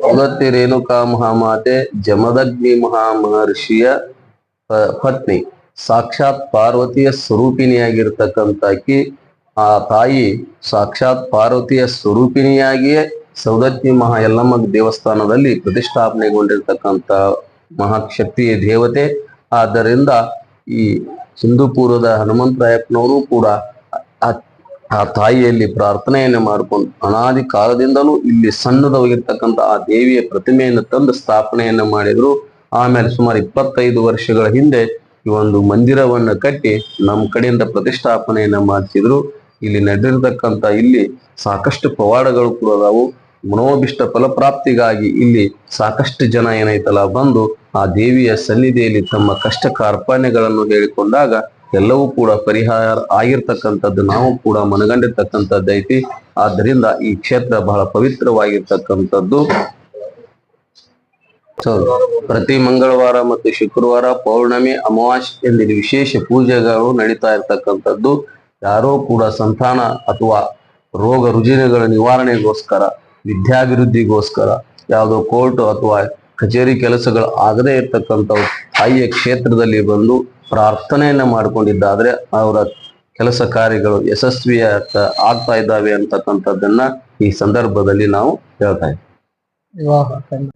ಸೌದತ್ತಿ ರೇಣುಕಾ ಮಹಾಮಾತೆ ಜಮದಗ್ನಿ ಮಹಾಮಹರ್ಷಿಯ ಪತ್ನಿ. ಸಾಕ್ಷಾತ್ ಪಾರ್ವತಿಯ ಸ್ವರೂಪಿಣಿಯಾಗಿರ್ತಕ್ಕಂತಾಕಿ ಆ ತಾಯಿ ಸಾಕ್ಷಾತ್ ಪಾರ್ವತಿಯ ಸ್ವರೂಪಿಣಿಯಾಗಿಯೇ ಸೌದತ್ನಿ ಮಹಾ ಯಲ್ಲಮ್ಮ ದೇವಸ್ಥಾನದಲ್ಲಿ ಪ್ರತಿಷ್ಠಾಪನೆಗೊಂಡಿರ್ತಕ್ಕಂತ ಮಹಾಶಕ್ತಿಯ ದೇವತೆ. ಆದ್ದರಿಂದ ಈ ಸಿಂಧುಪುರದ ಹನುಮಂತರಾಯಪ್ಪನವರು ಕೂಡ ಆ- ತಾಯಿಯಲ್ಲಿ ಪ್ರಾರ್ಥನೆಯನ್ನು ಮಾಡ್ಕೊಂಡು ಅನಾದಿ ಕಾಲದಿಂದಲೂ ಇಲ್ಲಿ ಸಣ್ಣದವಾಗಿರ್ತಕ್ಕಂಥ ಆ ದೇವಿಯ ಪ್ರತಿಮೆಯನ್ನು ತಂದು ಸ್ಥಾಪನೆಯನ್ನು ಮಾಡಿದ್ರು. ಆಮೇಲೆ ಸುಮಾರು ಇಪ್ಪತ್ತೈದು ವರ್ಷಗಳ ಹಿಂದೆ ಈ ಒಂದು ಮಂದಿರವನ್ನು ಕಟ್ಟಿ ನಮ್ಮ ಕಡೆಯಿಂದ ಪ್ರತಿಷ್ಠಾಪನೆಯನ್ನ ಮಾಡಿಸಿದ್ರು ಇಲ್ಲಿ ನಡೆದಿರ್ತಕ್ಕಂಥ ಇಲ್ಲಿ ಸಾಕಷ್ಟು ಪವಾಡಗಳು ಕೂಡ ಅದಾವು. ಮನೋಭಿಷ್ಟ ಫಲಪ್ರಾಪ್ತಿಗಾಗಿ ಇಲ್ಲಿ ಸಾಕಷ್ಟು ಜನ ಏನೈತಲ್ಲ ಬಂದು ಆ ದೇವಿಯ ಸನ್ನಿಧಿಯಲ್ಲಿ ತಮ್ಮ ಕಷ್ಟ ಕಾರ್ಪಣ್ಯಗಳನ್ನು ಹೇಳಿಕೊಂಡಾಗ ಎಲ್ಲವೂ ಕೂಡ ಪರಿಹಾರ ಆಗಿರ್ತಕ್ಕಂಥದ್ದು, ನಾವು ಕೂಡ ಮನಗಂಡಿರ್ತಕ್ಕಂಥದ್ದು ಐತಿ. ಆದ್ದರಿಂದ ಈ ಕ್ಷೇತ್ರ ಬಹಳ ಪವಿತ್ರವಾಗಿರ್ತಕ್ಕಂಥದ್ದು. ಪ್ರತಿ ಮಂಗಳವಾರ ಮತ್ತು ಶುಕ್ರವಾರ ಪೌರ್ಣಮಿ, ಅಮಾವಾಸ್ಯೆ ಎಂದಿನ ವಿಶೇಷ ಪೂಜೆಗಳು ನಡೀತಾ ಇರ್ತಕ್ಕಂಥದ್ದು. ಯಾರೋ ಕೂಡ ಸಂತಾನ ಅಥವಾ ರೋಗ ರುಜಿನಗಳ ನಿವಾರಣೆಗೋಸ್ಕರ, ವಿದ್ಯಾಭಿವೃದ್ಧಿಗೋಸ್ಕರ, ಯಾವುದೋ ಕೋರ್ಟ್ ಅಥವಾ ಕಚೇರಿ ಕೆಲಸಗಳು ಆಗದೇ ಇರ್ತಕ್ಕಂಥವು, ತಾಯಿಯ ಕ್ಷೇತ್ರದಲ್ಲಿ ಬಂದು ಪ್ರಾರ್ಥನೆಯನ್ನ ಮಾಡ್ಕೊಂಡಿದ್ದಾದ್ರೆ ಅವರ ಕೆಲಸ ಕಾರ್ಯಗಳು ಯಶಸ್ವಿಯ ಆಗ್ತಾ ಇದ್ದಾವೆ ಅಂತಕ್ಕಂಥದ್ದನ್ನ ಈ ಸಂದರ್ಭದಲ್ಲಿ ನಾವು ಹೇಳ್ತಾ ಇದ್ದೀವಿ.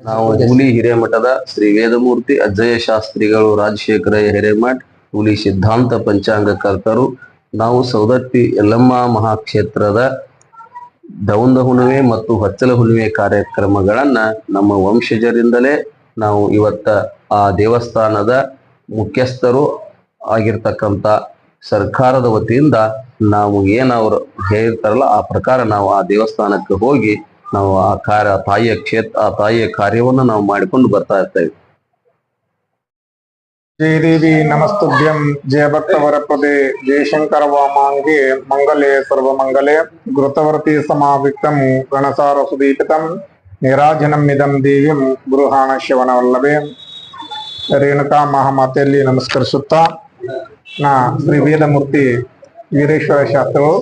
ನಾವು ಹುಲಿ ಹಿರೇಮಠದ ಶ್ರೀ ವೇದಮೂರ್ತಿ ಅಜ್ಜಯ ಶಾಸ್ತ್ರಿಗಳು ರಾಜಶೇಖರ ಹಿರೇಮಠ, ಹುಲಿ ಸಿದ್ಧಾಂತ ಪಂಚಾಂಗಕರ್ತರು ನಾವು ಸೌದತ್ತಿ ಯಲ್ಲಮ್ಮ ಮಹಾಕ್ಷೇತ್ರದ ದೌಂದ ಹುಣ್ಣಿಮೆ ಮತ್ತು ಹೊಚ್ಚಲ ಹುಣ್ಣಿಮೆ ಕಾರ್ಯಕ್ರಮಗಳನ್ನ ನಮ್ಮ ವಂಶಜರಿಂದಲೇ ನಾವು ಇವತ್ತ ಆ ದೇವಸ್ಥಾನದ ಮುಖ್ಯಸ್ಥರು ಆಗಿರ್ತಕ್ಕಂಥ ಸರ್ಕಾರದ ವತಿಯಿಂದ ನಾವು ಏನವ್ರು ಹೇಳ್ತಾರಲ್ಲ, ಆ ಪ್ರಕಾರ ನಾವು ಆ ದೇವಸ್ಥಾನಕ್ಕೆ ಹೋಗಿ ನಾವು ಆ ಕಾರ್ಯ ತಾಯಿಯ ಕ್ಷೇತ್ರ, ಆ ತಾಯಿಯ ಕಾರ್ಯವನ್ನು ನಾವು ಮಾಡಿಕೊಂಡು ಬರ್ತಾ ಇರ್ತೇವೆ. ದೇವಿ ನಮಸ್ತುಭ್ಯಂ ಜಯಭಕ್ತವರಪದೆ ಜಯಶಂಕರ ವಾಮಾಂಗೆ ಮಂಗಲೇ ಸರ್ವಮಂಗಲೇ ಘೃತವರ್ತಿ ಸಮಾವಿಕ್ತಂ ಗಣಸಾರ ಸುದೀಪಿತಂ, ನಿರಾಜನಂ ಇದಂ ದೇವಿಂ ಗುರುಹಾಣ ಶಿವನವಲ್ಲವೇ ರೇಣುಕಾ ಮಹಾಮಾತೆಯಲ್ಲಿ ನಮಸ್ಕರಿಸುತ್ತಾ. ನಾ ಶ್ರೀ ವೇದಮೂರ್ತಿ ವೀರೇಶ್ವರ ಶಾಸ್ತ್ರಗಳು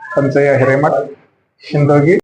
ಪಂಚಯ್ಯ ಹಿರೇಮಠ್ ಶಿಂದೋಗಿ